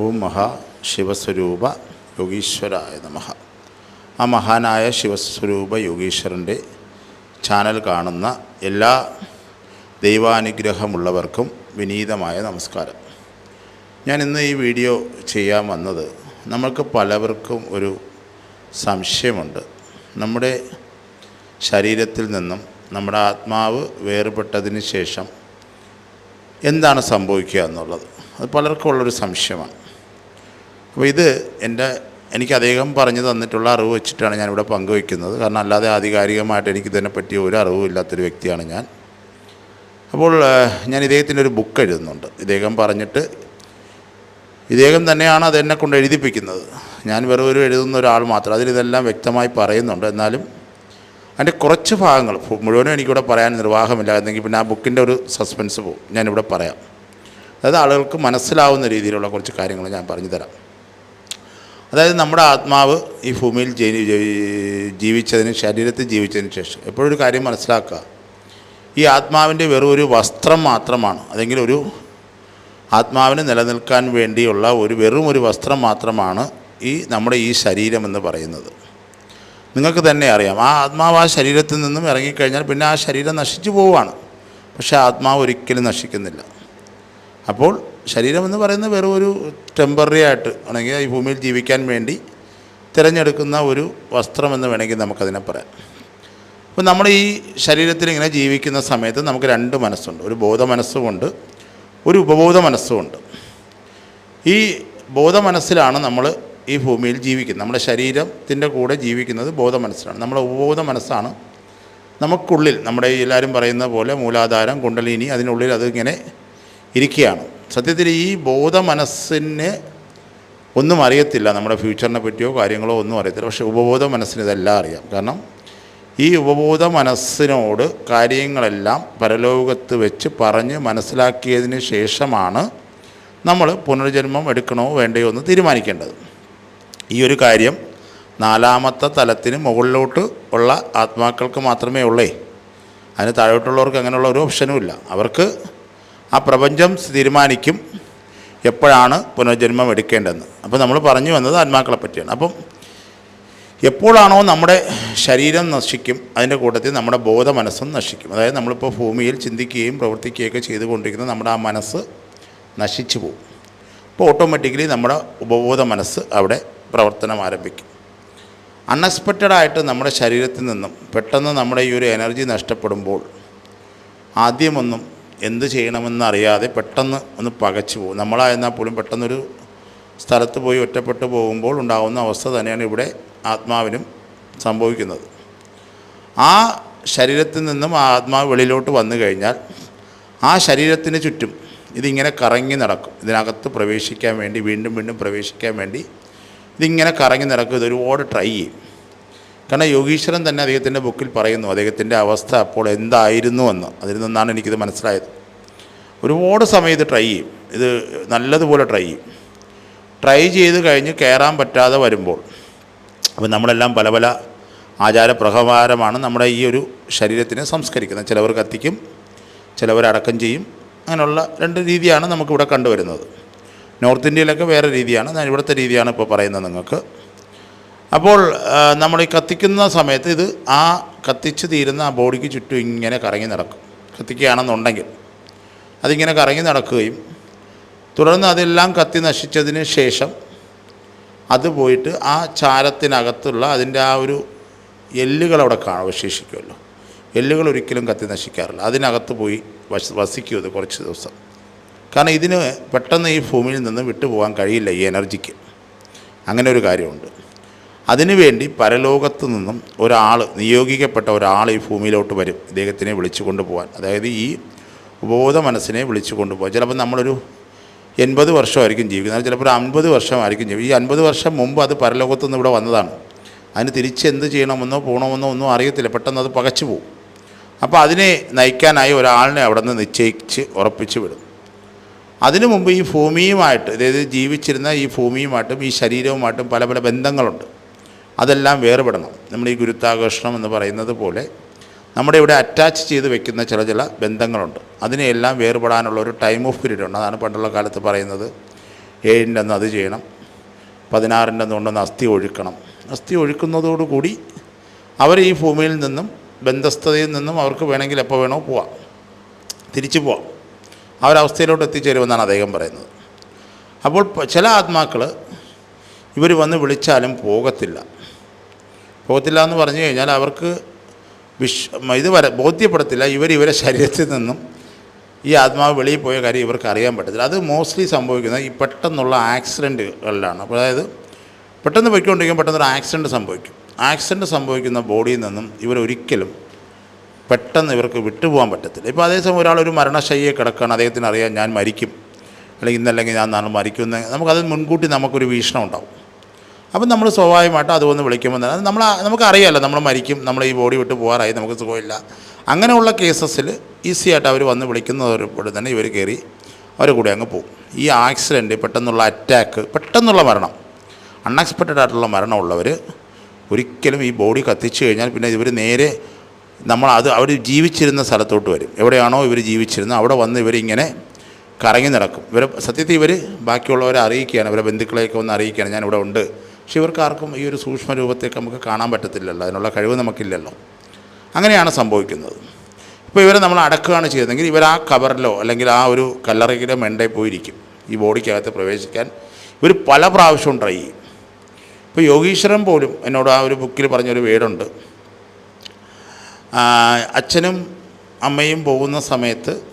ഓം മഹാ ശിവസ്വരൂപ യോഗീശ്വരായ നമഃ. ആ മഹാനായ ശിവസ്വരൂപ യോഗീശ്വരന്റെ ചാനൽ കാണുന്ന എല്ലാ ദൈവാനുഗ്രഹമുള്ളവർക്കും വിനീതമായ നമസ്കാരം. ഞാൻ ഇന്ന് ഈ വീഡിയോ ചെയ്യാൻ വന്നത് നമ്മൾക്ക് പലവർക്കും ഒരു സംശയമുണ്ട്. നമ്മുടെ ശരീരത്തിൽ നിന്നും നമ്മുടെ ആത്മാവ് വേർപെട്ടതിന് ശേഷം എന്താണ് സംഭവിക്കുക എന്നുള്ളത്. അത് പലർക്കും ഉള്ളൊരു സംശയമാണ്. അപ്പോൾ ഇത് എന്റെ എനിക്ക് അദ്ദേഹം പറഞ്ഞു തന്നിട്ടുള്ള അറിവ് വെച്ചിട്ടാണ് ഞാനിവിടെ പങ്കുവയ്ക്കുന്നത്. കാരണം അല്ലാതെ ആധികാരികമായിട്ട് എനിക്ക് പറ്റിയ ഒരു അറിവും ഇല്ലാത്തൊരു വ്യക്തിയാണ് ഞാൻ. അപ്പോൾ ഞാൻ ഇദ്ദേഹത്തിന്റെ ഒരു ബുക്ക് എഴുതുന്നുണ്ട്. ഇദ്ദേഹം പറഞ്ഞിട്ട് ഇദ്ദേഹം തന്നെയാണ് അത് എന്നെ കൊണ്ട് എഴുതിപ്പിക്കുന്നത്. ഞാൻ വെറും ഒരു എഴുതുന്ന ഒരാൾ മാത്രം. അതിലിതെല്ലാം വ്യക്തമായി പറയുന്നുണ്ട്. എന്നാലും അതിന്റെ കുറച്ച് ഭാഗങ്ങൾ മുഴുവനും എനിക്കിവിടെ പറയാൻ നിർവാഹമില്ല. എന്നെങ്കിൽ പിന്നെ ആ ബുക്കിന്റെ ഒരു സസ്പെൻസ് പോകും ഞാനിവിടെ പറയാം. അതായത് ആളുകൾക്ക് മനസ്സിലാവുന്ന രീതിയിലുള്ള കുറച്ച് കാര്യങ്ങൾ ഞാൻ പറഞ്ഞു തരാം. അതായത് നമ്മുടെ ആത്മാവ് ഈ ഭൂമിയിൽ ജീവിച്ചതിന് ശരീരത്തിൽ ജീവിച്ചതിന് ശേഷം എപ്പോഴും ഒരു കാര്യം മനസ്സിലാക്കുക. ഈ ആത്മാവിന്റെ വെറും ഒരു വസ്ത്രം മാത്രമാണ്. അല്ലെങ്കിൽ ഒരു ആത്മാവിന് നിലനിൽക്കാൻ വേണ്ടിയുള്ള ഒരു വെറും ഒരു വസ്ത്രം മാത്രമാണ് ഈ നമ്മുടെ ഈ ശരീരം എന്ന് പറയുന്നത്. നിങ്ങൾക്ക് തന്നെ അറിയാം. ആ ആത്മാവ് ആ ശരീരത്തിൽ നിന്നും ഇറങ്ങിക്കഴിഞ്ഞാൽ പിന്നെ ആ ശരീരം നശിച്ചു പോവുകയാണ്. പക്ഷേ ആത്മാവ് ഒരിക്കലും നശിക്കുന്നില്ല. അപ്പോൾ ശരീരം എന്ന് പറയുന്നത് വെറും ഒരു ടെമ്പററി ആയിട്ട് ആണെങ്കിൽ ഈ ഭൂമിയിൽ ജീവിക്കാൻ വേണ്ടി തിരഞ്ഞെടുക്കുന്ന ഒരു വസ്ത്രമെന്ന് വേണമെങ്കിൽ നമുക്കതിനെ പറയാം. അപ്പോൾ നമ്മൾ ഈ ശരീരത്തിൽ ഇങ്ങനെ ജീവിക്കുന്ന സമയത്ത് നമുക്ക് രണ്ട് മനസ്സുണ്ട്. ഒരു ബോധ മനസ്സുമുണ്ട് ഒരു ഉപബോധ മനസ്സുമുണ്ട്. ഈ ബോധ മനസ്സിലാണ് നമ്മൾ ഈ ഭൂമിയിൽ ജീവിക്കുന്നത്. നമ്മുടെ ശരീരത്തിന്റെ കൂടെ ജീവിക്കുന്നത് ബോധ മനസ്സിലാണ്. നമ്മുടെ ഉപബോധ മനസ്സാണ് നമുക്കുള്ളിൽ നമ്മുടെ എല്ലാവരും പറയുന്ന പോലെ മൂലാധാരം കുണ്ടലിനി അതിനുള്ളിൽ അതിങ്ങനെ ഇരിക്കുകയാണ്. സത്യത്തിൽ ഈ ബോധ മനസ്സിന് ഒന്നും അറിയത്തില്ല. നമ്മുടെ ഫ്യൂച്ചറിനെ പറ്റിയോ കാര്യങ്ങളോ ഒന്നും അറിയത്തില്ല. പക്ഷേ ഉപബോധ മനസ്സിന് ഇതെല്ലാം അറിയാം. കാരണം ഈ ഉപബോധ മനസ്സിനോട് കാര്യങ്ങളെല്ലാം പരലോകത്ത് വെച്ച് പറഞ്ഞ് മനസ്സിലാക്കിയതിന് ശേഷമാണ് നമ്മൾ പുനർജന്മം എടുക്കണോ വേണ്ടയോ എന്ന് തീരുമാനിക്കേണ്ടത്. ഈ ഒരു കാര്യം നാലാമത്തെ തലത്തിന് മുകളിലോട്ട് ഉള്ള ആത്മാക്കൾക്ക് മാത്രമേ ഉള്ളേ. അതിന് താഴോട്ടുള്ളവർക്ക് അങ്ങനെയുള്ള ഒരു ഓപ്ഷനും ഇല്ല. അവർക്ക് ആ പ്രപഞ്ചം തീരുമാനിക്കും എപ്പോഴാണ് പുനർജന്മം എടുക്കേണ്ടതെന്ന്. അപ്പോൾ നമ്മൾ പറഞ്ഞു വന്നത് ആത്മാക്കളെ പറ്റിയാണ്. അപ്പം എപ്പോഴാണോ നമ്മുടെ ശരീരം നശിക്കും അതിന്റെ കൂട്ടത്തിൽ നമ്മുടെ ബോധ മനസ്സും നശിക്കും. അതായത് നമ്മളിപ്പോൾ ഭൂമിയിൽ ചിന്തിക്കുകയും പ്രവർത്തിക്കുകയൊക്കെ ചെയ്തുകൊണ്ടിരിക്കുന്ന നമ്മുടെ ആ മനസ്സ് നശിച്ചു പോകും. അപ്പോൾ ഓട്ടോമാറ്റിക്കലി നമ്മുടെ ഉപബോധ മനസ്സ് അവിടെ പ്രവർത്തനം ആരംഭിക്കും. അൺഎക്സ്പെക്റ്റഡ് ആയിട്ട് നമ്മുടെ ശരീരത്തിൽ നിന്നും പെട്ടെന്ന് നമ്മുടെ ഈ ഒരു എനർജി നഷ്ടപ്പെടുമ്പോൾ ആദ്യമൊന്നും എന്ത് ചെയ്യണമെന്നറിയാതെ പെട്ടെന്ന് ഒന്ന് പകച്ചു പോകും. നമ്മളായിരുന്നാൽ പോലും പെട്ടെന്നൊരു സ്ഥലത്ത് പോയി ഒറ്റപ്പെട്ടു പോകുമ്പോൾ ഉണ്ടാകുന്ന അവസ്ഥ തന്നെയാണ് ഇവിടെ ആത്മാവിനും സംഭവിക്കുന്നത്. ആ ശരീരത്തിൽ നിന്നും ആ ആത്മാവ് വെളിയിലോട്ട് വന്നു കഴിഞ്ഞാൽ ആ ശരീരത്തിന് ചുറ്റും ഇതിങ്ങനെ കറങ്ങി നടക്കും. ഇതിനകത്ത് പ്രവേശിക്കാൻ വേണ്ടി വീണ്ടും വീണ്ടും പ്രവേശിക്കാൻ വേണ്ടി ഇതിങ്ങനെ കറങ്ങി നടക്കും. ഇതൊരുപാട് ട്രൈ ചെയ്യും. കാരണം യോഗീശ്വരൻ തന്നെ അദ്ദേഹത്തിന്റെ ബുക്കിൽ പറയുന്നു അദ്ദേഹത്തിന്റെ അവസ്ഥ അപ്പോൾ എന്തായിരുന്നു എന്ന്. അതിൽ നിന്നാണ് എനിക്കിത് മനസ്സിലായത്. ഒരുപാട് സമയം ഇത് ട്രൈ ചെയ്യും. ഇത് നല്ലതുപോലെ ട്രൈ ചെയ്യും. ട്രൈ ചെയ്ത് കഴിഞ്ഞ് കയറാൻ പറ്റാതെ വരുമ്പോൾ അപ്പോൾ നമ്മളെല്ലാം പല പല ആചാരപ്രകാരമാണ് നമ്മുടെ ഈ ഒരു ശരീരത്തിനെ സംസ്കരിക്കുന്നത്. ചിലവർ കത്തിക്കും ചിലവർ അടക്കം ചെയ്യും. അങ്ങനെയുള്ള രണ്ട് രീതിയാണ് നമുക്കിവിടെ കണ്ടുവരുന്നത്. നോർത്ത് ഇന്ത്യയിലൊക്കെ വേറെ രീതിയാണ്. ഞാൻ ഇവിടുത്തെ രീതിയാണ് ഇപ്പോൾ പറയുന്നത് നിങ്ങൾക്ക്. അപ്പോൾ നമ്മൾ ഈ കത്തിക്കുന്ന സമയത്ത് ഇത് ആ കത്തിച്ച് തീരുന്ന ആ ബോഡിക്ക് ചുറ്റും ഇങ്ങനെ കറങ്ങി നടക്കും. കത്തിക്കുകയാണെന്നുണ്ടെങ്കിൽ. അതിങ്ങനെ കറങ്ങി നടക്കുകയും തുടർന്ന് അതെല്ലാം കത്തി നശിച്ചതിന് ശേഷം അത് പോയിട്ട് ആ ചാരത്തിനകത്തുള്ള അതിന്റെ ആ ഒരു എല്ലുകൾ അവിടെ കാണും അവശേഷിക്കുമല്ലോ. എല്ലുകൾ ഒരിക്കലും കത്തി നശിക്കാറില്ല. അതിനകത്ത് പോയി വശ വസിക്കും ഇത് കുറച്ച് ദിവസം. കാരണം ഇതിന് പെട്ടെന്ന് ഈ ഭൂമിയിൽ നിന്ന് വിട്ടുപോകാൻ കഴിയില്ല ഈ എനർജിക്ക്. അങ്ങനെ ഒരു കാര്യമുണ്ട്. അതിനുവേണ്ടി പരലോകത്തു നിന്നും ഒരാൾ നിയോഗിക്കപ്പെട്ട ഒരാൾ ഈ ഭൂമിയിലോട്ട് വരും. ഇദ്ദേഹത്തിനെ വിളിച്ചു കൊണ്ടുപോകാൻ അതായത് ഈ ഉപബോധ മനസ്സിനെ വിളിച്ചു കൊണ്ടുപോകാൻ ചിലപ്പോൾ നമ്മളൊരു എൺപത് വർഷമായിരിക്കും ജീവിക്കുന്നത്. ചിലപ്പോൾ ഒരു അൻപത് വർഷമായിരിക്കും ജീവിക്കും ഈ അൻപത് വർഷം മുമ്പ് അത് പരലോകത്തു നിന്ന് ഇവിടെ വന്നതാണ്. അതിന് തിരിച്ച് എന്ത് ചെയ്യണമെന്നോ പോകണമെന്നോ ഒന്നും അറിയത്തില്ല. പെട്ടെന്ന് അത് പകച്ചു പോകും അപ്പോൾ അതിനെ നയിക്കാനായി ഒരാളിനെ അവിടെ നിന്ന് നിശ്ചയിച്ച് ഉറപ്പിച്ചു വിടും. അതിനു മുമ്പ് ഈ ഭൂമിയുമായിട്ട് അതായത് ജീവിച്ചിരുന്ന ഈ ഭൂമിയുമായിട്ടും ഈ ശരീരവുമായിട്ടും പല പല ബന്ധങ്ങളുണ്ട്. അതെല്ലാം വേർപെടണം. നമ്മൾ ഈ ഗുരുത്വാകർഷണം എന്ന് പറയുന്നത് പോലെ നമ്മുടെ ഇവിടെ അറ്റാച്ച് ചെയ്ത് വെക്കുന്ന ചില ചില ബന്ധങ്ങളുണ്ട്. അതിനെയെല്ലാം വേർപെടാനുള്ള ഒരു ടൈം ഓഫ് പീരീഡ് ഉണ്ട്. അതാണ് പണ്ടുള്ള കാലത്ത് പറയുന്നത്. ഏഴിന്റെ അത് ചെയ്യണം. പതിനാറിന്റെ അന്ന് കൊണ്ടൊന്ന് അസ്ഥി ഒഴുക്കണം. അസ്ഥി ഒഴുക്കുന്നതോടുകൂടി അവർ ഈ ഭൂമിയിൽ നിന്നും ബന്ധസ്ഥതയിൽ നിന്നും അവർക്ക് വേണമെങ്കിൽ എപ്പോൾ വേണോ പോവാം. തിരിച്ചു പോവാം. അവസ്ഥയിലോട്ട് എത്തിച്ചേരുമെന്നാണ് അദ്ദേഹം പറയുന്നത്. അപ്പോൾ ചില ആത്മാക്കൾ ഇവർ വന്ന് വിളിച്ചാലും പോകത്തില്ല. പോകത്തില്ല എന്ന് പറഞ്ഞു കഴിഞ്ഞാൽ അവർക്ക് വിഷ ഇത് വര ബോധ്യപ്പെടത്തില്ല. ഇവർ ഇവരെ ശരീരത്തിൽ നിന്നും ഈ ആത്മാവ് വെളിയിൽ പോയ കാര്യം ഇവർക്ക് അറിയാൻ പറ്റത്തില്ല. അത് മോസ്റ്റ്ലി സംഭവിക്കുന്നത് ഈ പെട്ടെന്നുള്ള ആക്സിഡന്റുകളിലാണ്. അപ്പോൾ അതായത് പെട്ടെന്ന് പോയിക്കൊണ്ടിരിക്കും പെട്ടെന്നൊരു ആക്സിഡന്റ് സംഭവിക്കും. ആക്സിഡന്റ് സംഭവിക്കുന്ന ബോഡിയിൽ നിന്നും ഇവരൊരിക്കലും പെട്ടെന്ന് ഇവർക്ക് വിട്ടുപോകാൻ പറ്റത്തില്ല. ഇപ്പോൾ അതേസമയം ഒരാൾ ഒരു മരണശയ്യെ കിടക്കുകയാണ്. അദ്ദേഹത്തിന് അറിയാം ഞാൻ മരിക്കും. അല്ലെങ്കിൽ ഇന്നല്ലെങ്കിൽ ഞാൻ നാളെ മരിക്കുമെന്ന് നമുക്കത് മുൻകൂട്ടി നമുക്കൊരു വീക്ഷണം ഉണ്ടാവും. അപ്പം നമ്മൾ സ്വാഭാവികമായിട്ട് അത് വന്ന് വിളിക്കുമ്പോൾ തന്നെ നമ്മൾ നമുക്കറിയാമല്ലോ നമ്മൾ മരിക്കും നമ്മൾ ഈ ബോഡി വിട്ട് പോകാറായി നമുക്ക് സുഖമില്ല. അങ്ങനെയുള്ള കേസസിൽ ഈസി ആയിട്ട് അവർ വന്ന് വിളിക്കുന്നതോടെ തന്നെ ഇവർ കയറി അവർ കൂടെ അങ്ങ് പോകും. ഈ ആക്സിഡന്റ് പെട്ടെന്നുള്ള അറ്റാക്ക് പെട്ടെന്നുള്ള മരണം അൺഎക്സ്പെക്റ്റഡ് ആയിട്ടുള്ള മരണമുള്ളവർ ഒരിക്കലും ഈ ബോഡി കത്തിച്ചു കഴിഞ്ഞാൽ പിന്നെ ഇവർ നേരെ നമ്മൾ അത് അവർ ജീവിച്ചിരുന്ന സ്ഥലത്തോട്ട് വരും. എവിടെയാണോ ഇവർ ജീവിച്ചിരുന്നത് അവിടെ വന്ന് ഇവരിങ്ങനെ കറങ്ങി നടക്കും. ഇവരെ സത്യത്തിൽ ഇവർ ബാക്കിയുള്ളവരെ അറിയിക്കുകയാണ് ഇവരെ ബന്ധുക്കളെയൊക്കെ ഒന്ന് അറിയിക്കുകയാണ് ഞാൻ ഇവിടെ ഉണ്ട്. പക്ഷെ ഇവർക്കാർക്കും ഈ ഒരു സൂക്ഷ്മ രൂപത്തേക്ക് നമുക്ക് കാണാൻ പറ്റത്തില്ലല്ലോ അതിനുള്ള കഴിവ് നമുക്കില്ലല്ലോ. അങ്ങനെയാണ് സംഭവിക്കുന്നത്. ഇപ്പോൾ ഇവരെ നമ്മൾ അടക്കുകയാണ് ചെയ്തതെങ്കിൽ ഇവർ ആ കവറിലോ അല്ലെങ്കിൽ ആ ഒരു കല്ലറയിലോ മെണ്ടയിൽ പോയിരിക്കും ഈ ബോഡിക്കകത്ത് പ്രവേശിക്കാൻ. ഇവർ പല പ്രാവശ്യവും ട്രൈ ചെയ്യും. ഇപ്പോൾ യോഗീശ്വരൻ പോലും എന്നോട് ആ ഒരു ബുക്കിൽ പറഞ്ഞൊരു വേടുണ്ട്. അച്ഛനും അമ്മയും പോകുന്ന സമയത്ത്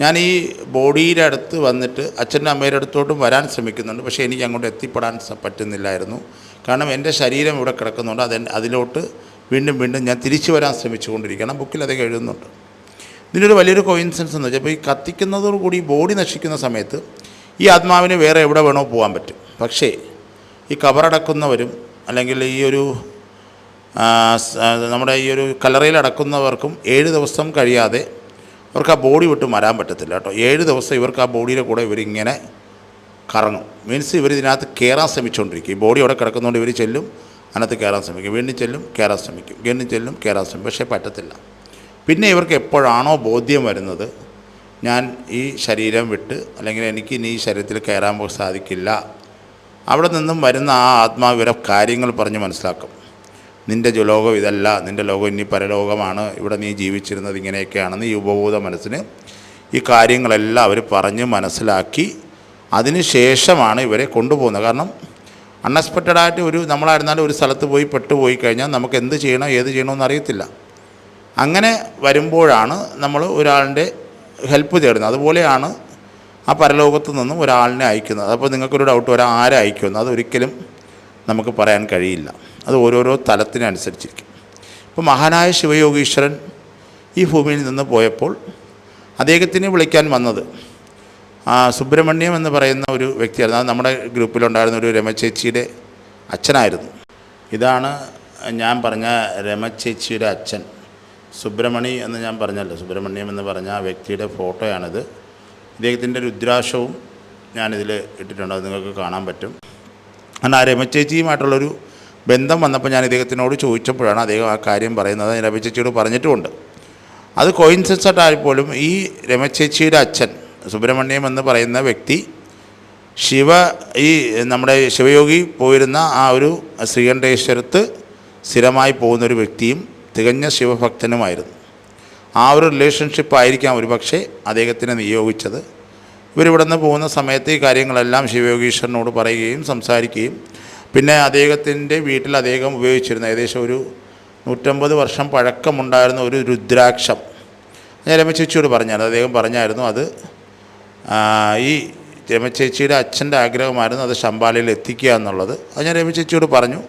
ഞാൻ ഈ ബോഡിയുടെ അടുത്ത് വന്നിട്ട് അച്ഛന്റെ അമ്മയുടെ അടുത്തോട്ടും വരാൻ ശ്രമിക്കുന്നുണ്ട്. പക്ഷേ എനിക്ക് അങ്ങോട്ട് എത്തിപ്പെടാൻ പറ്റുന്നില്ലായിരുന്നു. കാരണം എന്റെ ശരീരം ഇവിടെ കിടക്കുന്നുണ്ട്. അത് അതിലോട്ട് വീണ്ടും വീണ്ടും ഞാൻ തിരിച്ചു വരാൻ ശ്രമിച്ചുകൊണ്ടിരിക്കണം ബുക്കിൽ അതൊക്കെ എഴുതുന്നുണ്ട്. ഇതിനൊരു വലിയൊരു കോയിൻസെൻസ് എന്ന് വെച്ചാൽ ഇപ്പോൾ ഈ കത്തിക്കുന്നതോടുകൂടി ബോഡി നശിക്കുന്ന സമയത്ത് ഈ ആത്മാവിന് വേറെ എവിടെ വേണോ പോകാൻ പറ്റും. പക്ഷേ ഈ കബറടക്കുന്നവരും അല്ലെങ്കിൽ ഈ ഒരു നമ്മുടെ ഈ ഒരു കലറയിൽ അടക്കുന്നവർക്കും ഏഴ് ദിവസം കഴിയാതെ അവർക്ക് ആ ബോഡി വിട്ട് മരാൻ പറ്റത്തില്ല കേട്ടോ. ഏഴ് ദിവസം ഇവർക്ക് ആ ബോഡിയുടെ കൂടെ ഇവരിങ്ങനെ കറങ്ങും. മീൻസ് ഇവർ ഇതിനകത്ത് കയറാൻ ശ്രമിച്ചുകൊണ്ടിരിക്കും ഈ ബോഡി അവിടെ കിടക്കുന്നതുകൊണ്ട് ഇവർ ചെല്ലും അതിനകത്ത് കയറാൻ ശ്രമിക്കും. വീണ്ടും ചെല്ലും കയറാൻ ശ്രമിക്കും. വീണ്ടും ചെല്ലും കയറാൻ ശ്രമിക്കും. പക്ഷേ പറ്റത്തില്ല. പിന്നെ ഇവർക്ക് എപ്പോഴാണോ ബോധ്യം വരുന്നത് ഞാൻ ഈ ശരീരം വിട്ട് അല്ലെങ്കിൽ എനിക്ക് ഇനി ഈ ശരീരത്തിൽ കയറാൻ സാധിക്കില്ല അവിടെ നിന്നും വരുന്ന ആ ആത്മാവിവരം കാര്യങ്ങൾ പറഞ്ഞ് മനസ്സിലാക്കും. നിന്റെ ലോകം ഇതല്ല നിന്റെ ലോകം ഇനി പരലോകമാണ് ഇവിടെ നീ ജീവിച്ചിരുന്നത് ഇങ്ങനെയൊക്കെയാണെന്ന് ഈ ഉപബോധ മനസ്സിന് ഈ കാര്യങ്ങളെല്ലാം അവർ പറഞ്ഞ് മനസ്സിലാക്കി അതിന് ശേഷമാണ് ഇവരെ കൊണ്ടുപോകുന്നത്. കാരണം അൺഎക്സ്പെക്റ്റഡ് ആയിട്ട് ഒരു നമ്മളായിരുന്നാലും ഒരു സ്ഥലത്ത് പോയി പെട്ടുപോയി കഴിഞ്ഞാൽ നമുക്ക് എന്ത് ചെയ്യണം ഏത് ചെയ്യണമെന്ന് അറിയത്തില്ല. അങ്ങനെ വരുമ്പോഴാണ് നമ്മൾ ഒരാളിന്റെ ഹെൽപ്പ് തേടുന്നത്. അതുപോലെയാണ് ആ പരലോകത്ത് നിന്നും ഒരാളിനെ അയക്കുന്നത്. അപ്പോൾ നിങ്ങൾക്കൊരു ഡൗട്ട് വരാം ആരെ അയക്കുമെന്ന് അതൊരിക്കലും നമുക്ക് പറയാൻ കഴിയില്ല. അത് ഓരോരോ തലത്തിനനുസരിച്ചിരിക്കും. ഇപ്പോൾ മഹാനായ ശിവയോഗീശ്വരൻ ഈ ഭൂമിയിൽ നിന്ന് പോയപ്പോൾ അദ്ദേഹത്തിനെ വിളിക്കാൻ വന്നത് ആ സുബ്രഹ്മണ്യം എന്ന് പറയുന്ന ഒരു വ്യക്തിയായിരുന്നു. അത് നമ്മുടെ ഗ്രൂപ്പിലുണ്ടായിരുന്ന ഒരു രമചേച്ചിയുടെ അച്ഛനായിരുന്നു. ഇതാണ് ഞാൻ പറഞ്ഞ രമചേച്ചിയുടെ അച്ഛൻ. സുബ്രഹ്മണി എന്ന് ഞാൻ പറഞ്ഞല്ലോ. സുബ്രഹ്മണ്യം എന്ന് പറഞ്ഞ ആ വ്യക്തിയുടെ ഫോട്ടോയാണിത്. ഇദ്ദേഹത്തിന്റെ രുദ്രാശവും ഞാനിതിൽ ഇട്ടിട്ടുണ്ട്. അത് നിങ്ങൾക്ക് കാണാൻ പറ്റും. കാരണം ആ രമചേച്ചിയുമായിട്ടുള്ളൊരു ബന്ധം വന്നപ്പോൾ ഞാൻ ഇദ്ദേഹത്തിനോട് ചോദിച്ചപ്പോഴാണ് അദ്ദേഹം ആ കാര്യം പറയുന്നത്. രമചേച്ചിയോട് പറഞ്ഞിട്ടുമുണ്ട്. അത് കോയിൻസെൻസ് പോലും ഈ രമചേച്ചിയുടെ അച്ഛൻ സുബ്രഹ്മണ്യം എന്ന് പറയുന്ന വ്യക്തി ശിവ ഈ നമ്മുടെ ശിവയോഗി പോയിരുന്ന ആ ഒരു ശ്രീകണ്ഠേശ്വരത്ത് സ്ഥിരമായി പോകുന്നൊരു വ്യക്തിയും തികഞ്ഞ ശിവഭക്തനുമായിരുന്നു. ആ ഒരു റിലേഷൻഷിപ്പ് ആയിരിക്കാം ഒരു പക്ഷേ അദ്ദേഹത്തിനെ നിയോഗിച്ചത്. ഇവരിവിടെ നിന്ന് പോകുന്ന സമയത്ത് ഈ കാര്യങ്ങളെല്ലാം ശിവയോഗീശ്വരനോട് പറയുകയും സംസാരിക്കുകയും പിന്നെ അദ്ദേഹത്തിന്റെ വീട്ടിൽ അദ്ദേഹം ഉപയോഗിച്ചിരുന്ന ഏകദേശം ഒരു നൂറ്റമ്പത് വർഷം പഴക്കമുണ്ടായിരുന്ന ഒരു രുദ്രാക്ഷം. ഞാൻ രമചേച്ചിയോട് പറഞ്ഞായിരുന്നു. അദ്ദേഹം പറഞ്ഞായിരുന്നു അത് ഈ രമചേച്ചിയുടെ അച്ഛന്റെ ആഗ്രഹമായിരുന്നു അത് ശമ്പാലയിൽ എത്തിക്കുക എന്നുള്ളത്. അത് ഞാൻ രമചേച്ചിയോട് പറഞ്ഞു.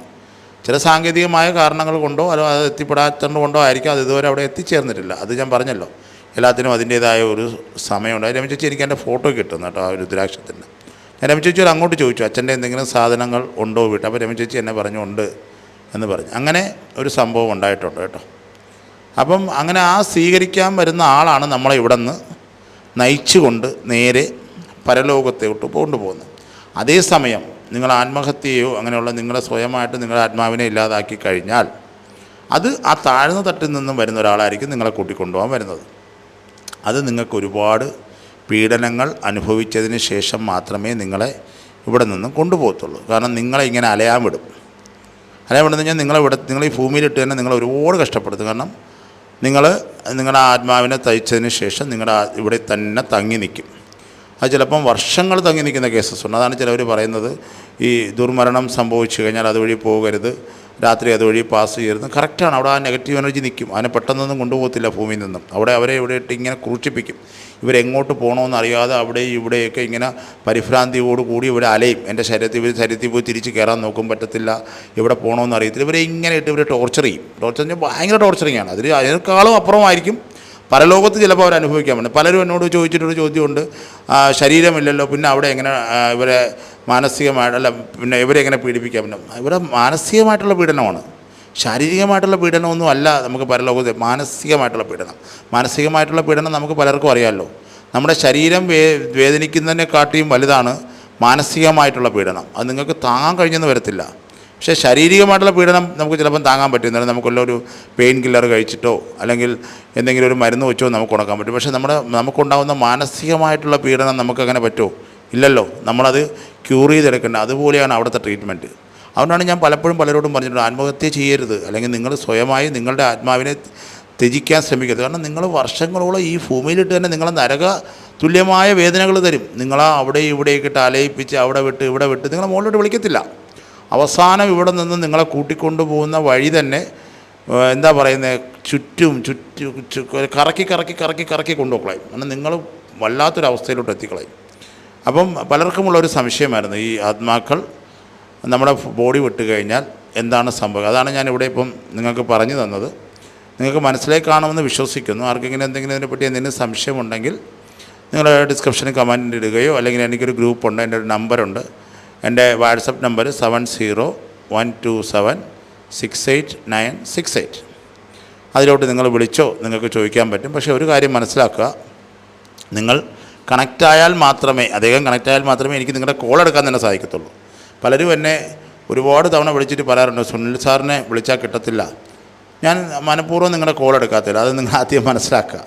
ചില സാങ്കേതികമായ കാരണങ്ങൾ കൊണ്ടോ അതോ അത് എത്തിപ്പെടാത്തത് കൊണ്ടോ ആയിരിക്കും അത് ഇതുവരെ അവിടെ എത്തിച്ചേർന്നിട്ടില്ല. അത് ഞാൻ പറഞ്ഞല്ലോ. എല്ലാത്തിനും അതിന്റേതായ ഒരു സമയമുണ്ട്. രമചേച്ചി എനിക്ക് എന്റെ ഫോട്ടോ കിട്ടുന്നു കേട്ടോ ആ ഒരു രുദ്രാക്ഷത്തിന്റെ. ഞാൻ രമചേച്ചിയോട് അങ്ങോട്ട് ചോദിച്ചു അച്ഛന്റെ എന്തെങ്കിലും സാധനങ്ങൾ ഉണ്ടോ വീട്ടിൽ? അപ്പോൾ രമചേച്ചി എന്നെ പറഞ്ഞു ഉണ്ട് എന്ന് പറഞ്ഞു. അങ്ങനെ ഒരു സംഭവം ഉണ്ടായിട്ടുണ്ട് കേട്ടോ. അപ്പം അങ്ങനെ ആ സ്വീകരിക്കാൻ വരുന്ന ആളാണ് നമ്മളെ ഇവിടെ നിന്ന് നയിച്ചുകൊണ്ട് നേരെ പരലോകത്തോട്ട് കൊണ്ടുപോകുന്നത്. അതേസമയം നിങ്ങൾ ആത്മഹത്യയോ അങ്ങനെയുള്ള നിങ്ങളെ സ്വയമായിട്ട് നിങ്ങളുടെ ആത്മാവിനെ ഇല്ലാതാക്കി കഴിഞ്ഞാൽ അത് ആ താഴ്ന്ന തട്ടിൽ നിന്നും വരുന്ന ഒരാളായിരിക്കും നിങ്ങളെ കൂട്ടിക്കൊണ്ടുപോകാൻ വരുന്നത്. അത് നിങ്ങൾക്ക് ഒരുപാട് പീഡനങ്ങൾ അനുഭവിച്ചതിന് ശേഷം മാത്രമേ നിങ്ങളെ ഇവിടെ നിന്നും കൊണ്ടുപോകത്തുള്ളൂ. കാരണം നിങ്ങളെ ഇങ്ങനെ അലയാൻ വിടും. അലയാൻ വിടുന്ന കഴിഞ്ഞാൽ നിങ്ങളെ ഇവിടെ നിങ്ങൾ ഈ ഭൂമിയിലിട്ട് തന്നെ നിങ്ങൾ ഒരുപാട് കഷ്ടപ്പെടുത്തും. കാരണം നിങ്ങൾ നിങ്ങളുടെ ആത്മാവിനെ തയ്ച്ചതിന് ശേഷം നിങ്ങളുടെ ഇവിടെ തന്നെ തങ്ങി നിൽക്കും. അത് ചിലപ്പം വർഷങ്ങൾ തങ്ങി നിൽക്കുന്ന കേസസ് ഉണ്ട്. അതാണ് ചിലവർ പറയുന്നത് ഈ ദുർമരണം സംഭവിച്ചു കഴിഞ്ഞാൽ അതുവഴി പോകരുത്. രാത്രി അതുവഴി പാസ് ചെയ്യരുത്. കറക്റ്റാണ് അവിടെ ആ നെഗറ്റീവ് എനർജി നിൽക്കും. അതിനെ പെട്ടെന്നൊന്നും കൊണ്ടുപോകത്തില്ല ഭൂമിയിൽ നിന്നും. അവിടെ അവരെ ഇവിടെ ഇട്ട് ഇങ്ങനെ ക്രൂശിപ്പിക്കും. ഇവരെങ്ങോട്ട് പോകണമെന്ന് അറിയാതെ അവിടെ ഇവിടെയൊക്കെ ഇങ്ങനെ പരിഭ്രാന്തിയോട് കൂടി ഇവിടെ അലയും. എന്റെ ശരീരത്തിൽ ഇവർ ശരീരത്തിൽ പോയി തിരിച്ച് കയറാൻ നോക്കും പറ്റത്തില്ല. ഇവിടെ പോകണമെന്ന് അറിയത്തില്ല. ഇവരെ ഇങ്ങനെ ഇട്ട് ഇവരെ ടോർച്ചർ ചെയ്യും. ടോർച്ചർ ചെയ്യുമ്പോൾ ഭയങ്കര ടോർച്ചറിങ് ആണ്. അതിൽ അതിനേക്കാളും അപ്പുറമായിരിക്കും. പരലോകത്ത് ചിലപ്പോൾ അവർ അനുഭവിക്കാൻ പറ്റും. പലരും എന്നോട് ചോദിച്ചിട്ടൊരു ചോദ്യമുണ്ട്. ശരീരമില്ലല്ലോ. പിന്നെ അവിടെ എങ്ങനെ ഇവരെ മാനസികമായിട്ട് അല്ല പിന്നെ ഇവരെ എങ്ങനെ പീഡിപ്പിക്കാൻ പിന്നെ ഇവിടെ മാനസികമായിട്ടുള്ള പീഡനമാണ്. ശാരീരികമായിട്ടുള്ള പീഡനമൊന്നും അല്ല നമുക്ക് പരലോകത്തെ മാനസികമായിട്ടുള്ള പീഡനം. മാനസികമായിട്ടുള്ള പീഡനം നമുക്ക് പലർക്കും അറിയാമല്ലോ നമ്മുടെ ശരീരം വേ വേദനിക്കുന്നതിനെക്കാട്ടിയും വലുതാണ് മാനസികമായിട്ടുള്ള പീഡനം. അത് നിങ്ങൾക്ക് താങ്ങാൻ കഴിഞ്ഞെന്ന് വരത്തില്ല. പക്ഷേ ശാരീരികമായിട്ടുള്ള പീഡനം നമുക്ക് ചിലപ്പം താങ്ങാൻ പറ്റും നമുക്കുള്ള ഒരു പെയിൻ കില്ലർ കഴിച്ചിട്ടോ അല്ലെങ്കിൽ എന്തെങ്കിലും ഒരു മരുന്ന് വെച്ചോ നമുക്ക് ഉണക്കാൻ പറ്റും. പക്ഷേ നമ്മുടെ നമുക്കുണ്ടാകുന്ന മാനസികമായിട്ടുള്ള പീഡനം നമുക്കങ്ങനെ പറ്റുമോ? ഇല്ലല്ലോ. നമ്മളത് ക്യൂർ ചെയ്തെടുക്കേണ്ട അതുപോലെയാണ് അവിടുത്തെ ട്രീറ്റ്മെന്റ് അതുകൊണ്ടാണ് ഞാൻ പലപ്പോഴും പലരോടും പറഞ്ഞിട്ടുണ്ട് ആത്മഹത്യ ചെയ്യരുത്. അല്ലെങ്കിൽ നിങ്ങൾ സ്വയമായി നിങ്ങളുടെ ആത്മാവിനെ ത്യജിക്കാൻ ശ്രമിക്കരുത്. കാരണം നിങ്ങൾ വർഷങ്ങളോളം ഈ ഭൂമിയിലിട്ട് തന്നെ നിങ്ങളെ നരക തുല്യമായ വേദനകൾ തരും. നിങ്ങളാ അവിടെ ഇവിടെയൊക്കെ ഇട്ട് അലയിപ്പിച്ച് അവിടെ വിട്ട് ഇവിടെ വിട്ട് നിങ്ങളെ മുകളിലോട്ട് വിളിക്കത്തില്ല. അവസാനം ഇവിടെ നിന്ന് നിങ്ങളെ കൂട്ടിക്കൊണ്ടു പോകുന്ന വഴി തന്നെ എന്താ പറയുന്നത് ചുറ്റും ചുറ്റും കറക്കി കറക്കി കറക്കി കറക്കി കൊണ്ടുപോക്കളയും കാരണം നിങ്ങൾ വല്ലാത്തൊരവസ്ഥയിലോട്ട് എത്തിക്കളയും. അപ്പം പലർക്കുമുള്ള ഒരു സംശയമായിരുന്നു ഈ ആത്മാക്കൾ നമ്മുടെ ബോഡി വിട്ട് കഴിഞ്ഞാൽ എന്താണ് സംഭവം? അതാണ് ഞാൻ ഇവിടെ ഇപ്പം നിങ്ങൾക്ക് പറഞ്ഞു തന്നത്. നിങ്ങൾക്ക് മനസ്സിലേക്ക് കാണുമെന്ന് വിശ്വസിക്കുന്നു. ആർക്കെങ്കിലും എന്തെങ്കിലും ഇതിനെപ്പറ്റി എന്തെങ്കിലും സംശയമുണ്ടെങ്കിൽ നിങ്ങൾ ഡിസ്ക്രിപ്ഷനിൽ കമന്റ് ഇടുകയോ അല്ലെങ്കിൽ എനിക്കൊരു ഗ്രൂപ്പുണ്ട് എന്റെ ഒരു നമ്പറുണ്ട്. എന്റെ WhatsApp number seven zero one two seven six eight nine six eight. അതിലോട്ട് നിങ്ങൾ വിളിച്ചോ നിങ്ങൾക്ക് ചോദിക്കാൻ പറ്റും. പക്ഷേ ഒരു കാര്യം മനസ്സിലാക്കുക നിങ്ങൾ കണക്റ്റായാൽ മാത്രമേ അദ്ദേഹം കണക്റ്റായാൽ മാത്രമേ എനിക്ക് നിങ്ങളുടെ കോൾ എടുക്കാൻ തന്നെ സാധിക്കത്തുള്ളൂ. പലരും എന്നെ ഒരുപാട് തവണ വിളിച്ചിട്ട് പറയാറുണ്ട് സുനിൽ സാറിനെ വിളിച്ചാൽ കിട്ടത്തില്ല. ഞാൻ മനഃപൂർവം നിങ്ങളുടെ കോൾ എടുക്കാത്തില്ല അത് നിങ്ങൾ ആദ്യം മനസ്സിലാക്കുക.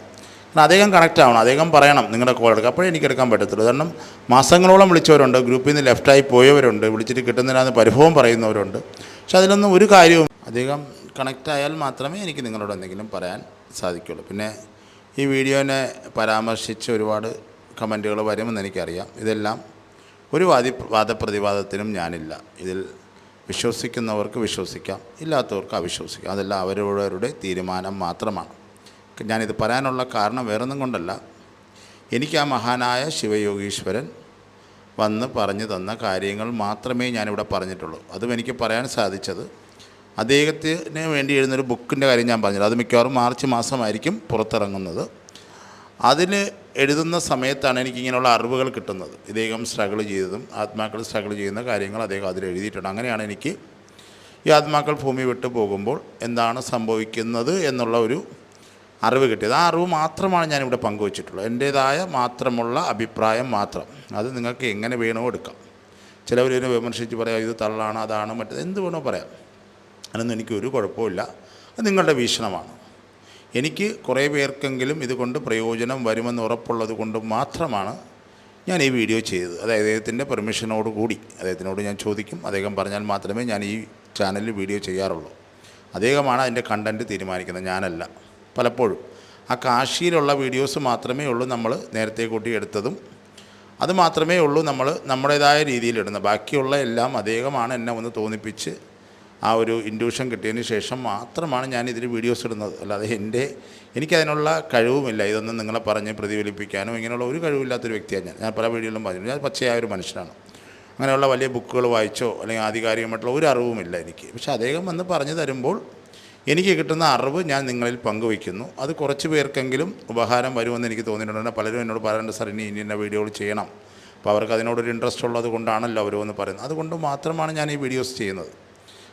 കാരണം അദ്ദേഹം കണക്റ്റ് ആവണം അദ്ദേഹം പറയണം നിങ്ങളുടെ കോൾ എടുക്കുക അപ്പോഴേ എനിക്ക് എടുക്കാൻ പറ്റത്തുള്ളൂ. കാരണം മാസങ്ങളോളം വിളിച്ചവരുണ്ട് ഗ്രൂപ്പിൽ നിന്ന് ലെഫ്റ്റായി പോയവരുണ്ട് വിളിച്ചിട്ട് കിട്ടുന്നില്ല എന്ന് പരിഭവം പറയുന്നവരുണ്ട്. പക്ഷെ അതിലൊന്നും ഒരു കാര്യവും അദ്ദേഹം കണക്റ്റ് ആയാൽ മാത്രമേ എനിക്ക് നിങ്ങളോട് എന്തെങ്കിലും പറയാൻ സാധിക്കുള്ളൂ. പിന്നെ ഈ വീഡിയോനെ പരാമർശിച്ച് ഒരുപാട് കമന്റുകൾ വരുമെന്ന് എനിക്കറിയാം. ഇതെല്ലാം ഒരു വാദി വാദപ്രതിവാദത്തിനും ഞാനില്ല. ഇതിൽ വിശ്വസിക്കുന്നവർക്ക് വിശ്വസിക്കാം ഇല്ലാത്തവർക്ക് അവിശ്വസിക്കാം. അതെല്ലാം അവരവരുടെ തീരുമാനം മാത്രമാണ്. ഞാനിത് പറയാനുള്ള കാരണം വേറൊന്നും കൊണ്ടല്ല. എനിക്ക് ആ മഹാനായ ശിവയോഗീശ്വരൻ വന്ന് പറഞ്ഞു തന്ന കാര്യങ്ങൾ മാത്രമേ ഞാനിവിടെ പറഞ്ഞിട്ടുള്ളൂ. അതും എനിക്ക് പറയാൻ സാധിച്ചത് അദ്ദേഹത്തിന് വേണ്ടി എഴുതുന്നൊരു ബുക്കിന്റെ കാര്യം ഞാൻ പറഞ്ഞത് അത് മിക്കവാറും മാർച്ച് മാസമായിരിക്കും പുറത്തിറങ്ങുന്നത്. അതിൽ എഴുതുന്ന സമയത്താണ് എനിക്ക് ഇങ്ങനെയുള്ള അറിവുകൾ കിട്ടുന്നത്. ഇദ്ദേഹം സ്ട്രഗിൾ ചെയ്തതും ആത്മാക്കൾ സ്ട്രഗിൾ ചെയ്യുന്ന കാര്യങ്ങൾ അദ്ദേഹം അതിൽ എഴുതിയിട്ടുണ്ട്. അങ്ങനെയാണ് എനിക്ക് ഈ ആത്മാക്കൾ ഭൂമി വിട്ടു പോകുമ്പോൾ എന്താണ് സംഭവിക്കുന്നത് എന്നുള്ള ഒരു അറിവ് കിട്ടിയത്. ആ അറിവ് മാത്രമാണ് ഞാനിവിടെ പങ്കുവച്ചിട്ടുള്ളത്. എന്റേതായ മാത്രമുള്ള അഭിപ്രായം മാത്രം. അത് നിങ്ങൾക്ക് എങ്ങനെ വേണോ എടുക്കാം. ചിലവർ ഇതിനെ വിമർശിച്ച് പറയാം ഇത് തള്ളാണ് അതാണ് മറ്റേത്. എന്ത് വേണോ പറയാം. അതൊന്നും എനിക്കൊരു കുഴപ്പമില്ല അത് നിങ്ങളുടെ വീക്ഷണമാണ്. എനിക്ക് കുറേ പേർക്കെങ്കിലും ഇതുകൊണ്ട് പ്രയോജനം വരുമെന്ന് ഉറപ്പുള്ളത് കൊണ്ട് മാത്രമാണ് ഞാൻ ഈ വീഡിയോ ചെയ്തത്. അത് അദ്ദേഹത്തിന്റെ പെർമിഷനോട് കൂടി. അദ്ദേഹത്തിനോട് ഞാൻ ചോദിക്കും. അദ്ദേഹം പറഞ്ഞാൽ മാത്രമേ ഞാൻ ഈ ചാനലിൽ വീഡിയോ ചെയ്യാറുള്ളൂ. അദ്ദേഹമാണ് അതിന്റെ കണ്ടന്റ് തീരുമാനിക്കുന്നത്. ഞാനല്ല. പലപ്പോഴും. ആ കാശിയിലുള്ള വീഡിയോസ് മാത്രമേ ഉള്ളൂ നമ്മൾ നേരത്തെ കൂട്ടി എടുത്തതും. അത് മാത്രമേ ഉള്ളൂ നമ്മൾ നമ്മുടേതായ രീതിയിൽ ഇടുന്നത്. ബാക്കിയുള്ള എല്ലാം അദ്ദേഹമാണ് എന്നെ ഒന്ന് തോന്നിപ്പിച്ച് ആ ഒരു ഇൻഡ്യൂഷൻ കിട്ടിയതിന് ശേഷം മാത്രമാണ് ഞാൻ ഇതിൽ വീഡിയോസ് ഇടുന്നത്. അല്ലാതെ എന്റെ എനിക്കതിനുള്ള കഴിവുമില്ല. ഇതൊന്നും നിങ്ങളെ പറഞ്ഞ് പ്രതിഫലിപ്പിക്കാനോ ഇങ്ങനെയുള്ള ഒരു കഴിവില്ലാത്തൊരു വ്യക്തിയാണ് ഞാൻ. ഞാൻ പല വീഡിയോയിലും പറഞ്ഞു ഞാൻ പച്ചയായ ഒരു മനുഷ്യനാണ്. അങ്ങനെയുള്ള വലിയ ബുക്കുകൾ വായിച്ചോ അല്ലെങ്കിൽ ആധികാരികമായിട്ടുള്ള ഒരു അറിവുമില്ല എനിക്ക്. പക്ഷേ അദ്ദേഹം വന്ന് പറഞ്ഞു തരുമ്പോൾ എനിക്ക് കിട്ടുന്ന അറിവ് ഞാൻ നിങ്ങളിൽ പങ്കുവയ്ക്കുന്നു. അത് കുറച്ച് പേർക്കെങ്കിലും ഉപകാരം വരുമെന്ന് എനിക്ക് തോന്നിയിട്ടുണ്ട്. പലരും എന്നോട് പറയേണ്ട സാർ ഇനി ഇന്ന വീഡിയോകൾ ചെയ്യണം. അപ്പോൾ അവർക്ക് അതിനോടൊരു ഇൻട്രസ്റ്റ് ഉള്ളത് കൊണ്ടാണല്ലോ എന്ന് പറയുന്നത്. അതുകൊണ്ട് മാത്രമാണ് ഞാൻ ഈ വീഡിയോസ് ചെയ്യുന്നത്.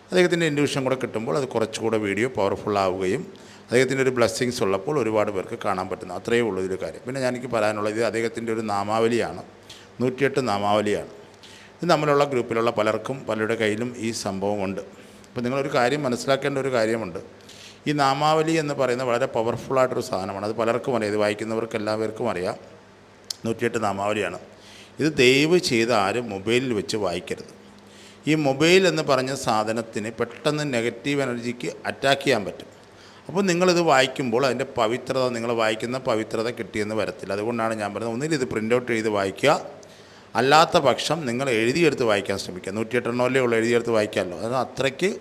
അദ്ദേഹത്തിന്റെ ഇൻഡിവിഷൻ കൂടെ കിട്ടുമ്പോൾ അത് കുറച്ചുകൂടെ വീഡിയോ പവർഫുൾ ആവുകയും അദ്ദേഹത്തിന്റെ ഒരു ബ്ലെസ്സിങ്സ് ഉള്ളപ്പോൾ ഒരുപാട് പേർക്ക് കാണാൻ പറ്റുന്നു. അത്രയേ ഉള്ളൂ ഇതൊരു കാര്യം. പിന്നെ ഞാൻ എനിക്ക് പറയാനുള്ളത് ഇത് അദ്ദേഹത്തിന്റെ ഒരു നാമാവലിയാണ്. നൂറ്റിയെട്ട് നാമാവലിയാണ്. ഇത് നമ്മളുള്ള ഗ്രൂപ്പിലുള്ള പലർക്കും പലരുടെ കയ്യിലും ഈ സംഭവമുണ്ട് അപ്പോൾ നിങ്ങളൊരു കാര്യം മനസ്സിലാക്കേണ്ട ഒരു കാര്യമുണ്ട്. ഈ നാമാവലി എന്ന് പറയുന്നത് വളരെ പവർഫുള്ളായിട്ടൊരു സാധനമാണ്. അത് പലർക്കും അറിയാം. ഇത് വായിക്കുന്നവർക്ക് എല്ലാവർക്കും അറിയാം. നൂറ്റിയെട്ട് നാമാവലിയാണ്. ഇത് ദയവ് ചെയ്ത് ആരും മൊബൈലിൽ വെച്ച് വായിക്കരുത്. ഈ മൊബൈൽ എന്ന് പറഞ്ഞ സാധനത്തിന് പെട്ടെന്ന് നെഗറ്റീവ് എനർജിക്ക് അറ്റാക്ക് ചെയ്യാൻ പറ്റും. അപ്പോൾ നിങ്ങളിത് വായിക്കുമ്പോൾ അതിന്റെ പവിത്രത നിങ്ങൾ വായിക്കുന്ന പവിത്രത കിട്ടിയെന്ന് വരത്തില്ല. അതുകൊണ്ടാണ് ഞാൻ പറയുന്നത് ഒന്നിൽ ഇത് പ്രിന്റ് ഔട്ട് ചെയ്ത് വായിക്കുക. അല്ലാത്ത പക്ഷം നിങ്ങൾ എഴുതിയെടുത്ത് വായിക്കാൻ ശ്രമിക്കുക. നൂറ്റിയെട്ടെണ്ണമല്ലേ ഉള്ളൂ എഴുതിയെടുത്ത് വായിക്കാമല്ലോ. അത് അത്രയ്ക്ക്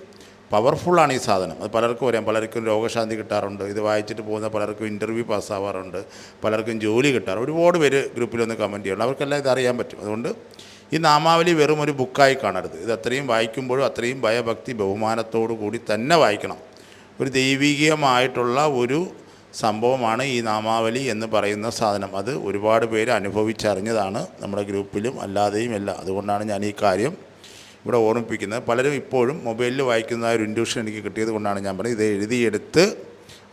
പവർഫുള്ളാണ് ഈ സാധനം. അത് പലർക്കും അറിയാം. പലർക്കും രോഗശാന്തി കിട്ടാറുണ്ട്. ഇത് വായിച്ചിട്ട് പോകുന്ന പലർക്കും ഇന്റർവ്യൂ പാസ്സാവാറുണ്ട് പലർക്കും ജോലി കിട്ടാറുണ്ട്. ഒരുപാട് പേര് ഗ്രൂപ്പിലൊന്ന് കമന്റ് ചെയ്യണം അവർക്കെല്ലാം ഇത് അറിയാൻ പറ്റും. അതുകൊണ്ട് ഈ നാമാവലി വെറും ഒരു ബുക്കായി കാണരുത്. ഇത് അത്രയും വായിക്കുമ്പോഴും അത്രയും ഭയഭക്തി ബഹുമാനത്തോടു കൂടി തന്നെ വായിക്കണം. ഒരു ദൈവികമായിട്ടുള്ള ഒരു സംഭവമാണ് ഈ നാമാവലി എന്ന് പറയുന്ന സാധനം. അത് ഒരുപാട് പേര് അനുഭവിച്ചറിഞ്ഞതാണ് നമ്മുടെ ഗ്രൂപ്പിലും അല്ലാതെയും എല്ലാം അതുകൊണ്ടാണ് ഞാൻ ഈ കാര്യം ഇവിടെ ഓർമ്മിപ്പിക്കുന്നത്. പലരും ഇപ്പോഴും മൊബൈലിൽ വായിക്കുന്ന ഒരു ഇൻഡ്യൂഷൻ എനിക്ക് കിട്ടിയത് കൊണ്ടാണ് ഞാൻ പറഞ്ഞത്. ഇത് എഴുതിയെടുത്ത്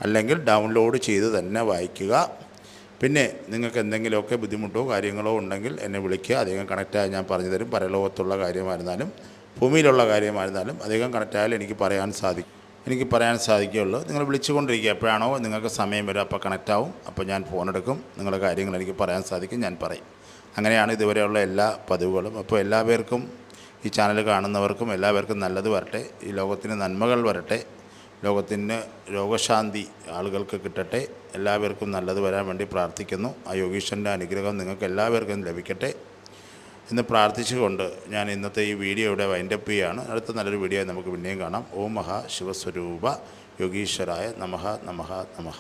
അല്ലെങ്കിൽ ഡൗൺലോഡ് ചെയ്ത് തന്നെ വായിക്കുക. പിന്നെ നിങ്ങൾക്ക് എന്തെങ്കിലുമൊക്കെ ബുദ്ധിമുട്ടോ കാര്യങ്ങളോ ഉണ്ടെങ്കിൽ എന്നെ വിളിക്കുക. അധികം കണക്റ്റായി ഞാൻ പറഞ്ഞു തരും. പരലോകത്തുള്ള കാര്യമായിരുന്നാലും ഭൂമിയിലുള്ള കാര്യമായിരുന്നാലും അധികം കണക്റ്റായാലും എനിക്ക് പറയാൻ സാധിക്കും. എനിക്ക് പറയാൻ സാധിക്കുകയുള്ളൂ. നിങ്ങൾ വിളിച്ചുകൊണ്ടിരിക്കുക. എപ്പോഴാണോ നിങ്ങൾക്ക് സമയം വരും അപ്പോൾ കണക്റ്റാവും അപ്പോൾ ഞാൻ ഫോൺ എടുക്കും. നിങ്ങളുടെ കാര്യങ്ങൾ എനിക്ക് പറയാൻ സാധിക്കും. ഞാൻ പറയും. അങ്ങനെയാണ് ഇതുവരെയുള്ള എല്ലാ പതിവുകളും. അപ്പോൾ എല്ലാവർക്കും ഈ ചാനൽ കാണുന്നവർക്കും എല്ലാവർക്കും നല്ലത് വരട്ടെ. ഈ ലോകത്തിന് നന്മകൾ വരട്ടെ. ലോകത്തിന് രോഗശാന്തി ആളുകൾക്ക് കിട്ടട്ടെ. എല്ലാവർക്കും നല്ലത് വരാൻ വേണ്ടി പ്രാർത്ഥിക്കുന്നു. ആ യോഗീശ്വരന്റെ അനുഗ്രഹം നിങ്ങൾക്ക് എല്ലാവർക്കും ലഭിക്കട്ടെ എന്ന് പ്രാർത്ഥിച്ചുകൊണ്ട് ഞാൻ ഇന്നത്തെ ഈ വീഡിയോ ഇവിടെ വൈൻഡപ്പ് ചെയ്യുകയാണ് അടുത്ത നല്ലൊരു വീഡിയോ നമുക്ക് പിന്നെയും കാണാം. ഓം മഹാ ശിവസ്വരൂപ. യോഗീശ്വരായ നമഹ നമഹ നമഃ.